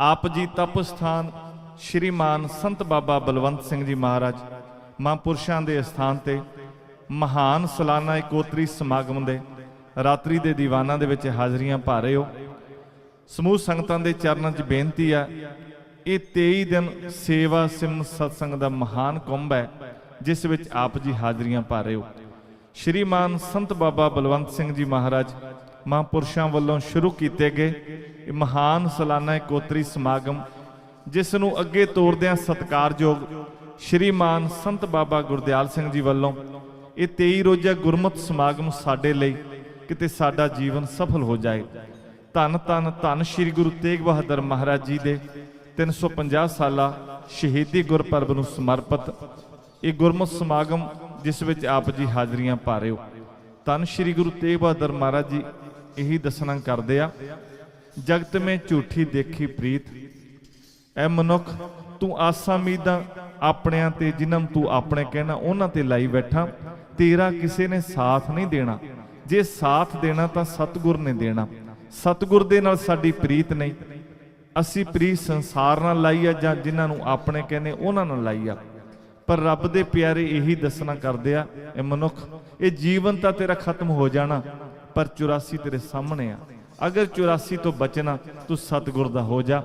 ਆਪ ਜੀ ਤਪ ਸਥਾਨ ਸ਼੍ਰੀਮਾਨ ਸੰਤ ਬਾਬਾ ਬਲਵੰਤ ਸਿੰਘ ਜੀ ਮਹਾਰਾਜ, ਮਹਾਂਪੁਰਸ਼ਾਂ ਦੇ ਸਥਾਨ ਤੇ ਮਹਾਨ ਸਾਲਾਨਾ ਇਕੋਤਰੀ ਸਮਾਗਮ ਦੇ ਰਾਤਰੀ ਦੇ ਦੀਵਾਨਾਂ ਦੇ ਵਿੱਚ ਹਾਜ਼ਰੀਆਂ ਭਾ ਰਹੇ ਹੋ। ਸਮੂਹ ਸੰਗਤਾਂ ਦੇ ਚਰਨਾਂ 'ਚ ਬੇਨਤੀ ਆ, ਇਹ 23 ਦਿਨ ਸੇਵਾ ਸਿਮ ਸਤਸੰਗ ਦਾ ਮਹਾਨ ਕੁੰਭ ਹੈ, ਜਿਸ ਵਿੱਚ ਆਪ ਜੀ ਹਾਜ਼ਰੀਆਂ ਭਾ ਰਹੇ ਹੋ। ਸ਼੍ਰੀਮਾਨ ਸੰਤ ਬਾਬਾ ਬਲਵੰਤ ਸਿੰਘ ਜੀ ਮਹਾਰਾਜ, ਮਹਾਂਪੁਰਸ਼ਾਂ ਵੱਲੋਂ ਸ਼ੁਰੂ ਕੀਤੇ ਗਏ ਇਹ ਮਹਾਨ ਸਾਲਾਨਾ ਇਕੋਤਰੀ ਸਮਾਗਮ, ਜਿਸ ਨੂੰ ਅੱਗੇ ਤੋਰਦਿਆਂ ਸਤਿਕਾਰਯੋਗ ਸ਼੍ਰੀਮਾਨ ਸੰਤ ਬਾਬਾ ਗੁਰਦਿਆਲ ਸਿੰਘ ਜੀ ਵੱਲੋਂ ਇਹ 23 ਰੋਜ਼ਾ ਗੁਰਮਤ ਸਮਾਗਮ ਸਾਡੇ ਲਈ ਕਿਤੇ ਸਾਡਾ ਜੀਵਨ ਸਫਲ ਹੋ ਜਾਏ। ਧੰਨ ਧੰਨ ਧੰਨ ਸ਼੍ਰੀ ਗੁਰੂ ਤੇਗ ਬਹਾਦਰ ਮਹਾਰਾਜ ਜੀ ਦੇ 350 ਸਾਲਾ ਸ਼ਹੀਦੀ ਗੁਰਪੁਰਬ ਨੂੰ ਸਮਰਪਿਤ ਇਹ ਗੁਰਮਤ ਸਮਾਗਮ, ਜਿਸ ਵਿੱਚ ਆਪ ਜੀ ਹਾਜ਼ਰੀਆਂ ਭਾ ਰਹੇ ਹੋ। ਧੰਨ ਸ਼੍ਰੀ ਗੁਰੂ ਤੇਗ ਬਹਾਦਰ ਮਹਾਰਾਜ ਜੀ, ਇਹੀ ਦੱਸਣਾ ਕਰਦੇ ਆ। ਜਗਤ ਮੇ ਝੂਠੀ ਦੇਖੀ ਪ੍ਰੀਤ। ਐ ਮਨੁੱਖ, ਤੂੰ ਆਸਾਂ ਉਮੀਦਾਂ ਆਪਣਿਆਂ ਤੇ ਜਿਨ੍ਹਾਂ ਨੂੰ ਤੂੰ ਆਪਣੇ ਕਹਿਣਾ, ਉਹਨਾਂ ਤੇ ਲਾਈ ਬੈਠਾ। ਤੇਰਾ ਕਿਸੇ ਨੇ ਸਾਥ ਨਹੀਂ ਦੇਣਾ। ਜੇ ਸਾਥ ਦੇਣਾ ਤਾਂ ਸਤਿਗੁਰ ਨੇ ਦੇਣਾ। ਸਤਿਗੁਰ ਦੇ ਨਾਲ ਸਾਡੀ ਪ੍ਰੀਤ ਨਹੀਂ। ਅਸੀਂ ਪ੍ਰੀਤ ਸੰਸਾਰ ਨਾਲ ਲਾਈ ਆ ਜਾਂ ਜਿਨ੍ਹਾਂ ਨੂੰ ਆਪਣੇ ਕਹਿੰਦੇ, ਉਹਨਾਂ ਨਾਲ ਲਾਈ ਆ। ਪਰ ਰੱਬ ਦੇ ਪਿਆਰੇ ਇਹੀ ਦੱਸਣਾ ਕਰਦੇ ਆ, ਇਹ ਮਨੁੱਖ, ਇਹ ਜੀਵਨ ਤਾਂ ਤੇਰਾ ਖਤਮ ਹੋ ਜਾਣਾ, ਪਰ 84 ਤੇਰੇ ਸਾਹਮਣੇ ਆ। ਅਗਰ 84 ਤੋਂ ਬਚਣਾ, ਤੂੰ ਸਤਿਗੁਰ ਦਾ ਹੋ ਜਾ।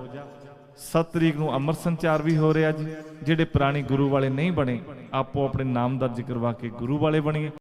7 ਤਰੀਕ ਨੂੰ ਅੰਮ੍ਰਿਤ ਸੰਚਾਰ ਵੀ ਹੋ ਰਿਹਾ ਜੀ। ਜਿਹੜੇ ਪੁਰਾਣੇ ਗੁਰੂ ਵਾਲੇ ਨਹੀਂ ਬਣੇ, ਆਪੋ ਆਪਣੇ ਨਾਮ ਦਰਜ ਕਰਵਾ ਕੇ ਗੁਰੂ ਵਾਲੇ ਬਣੀਏ।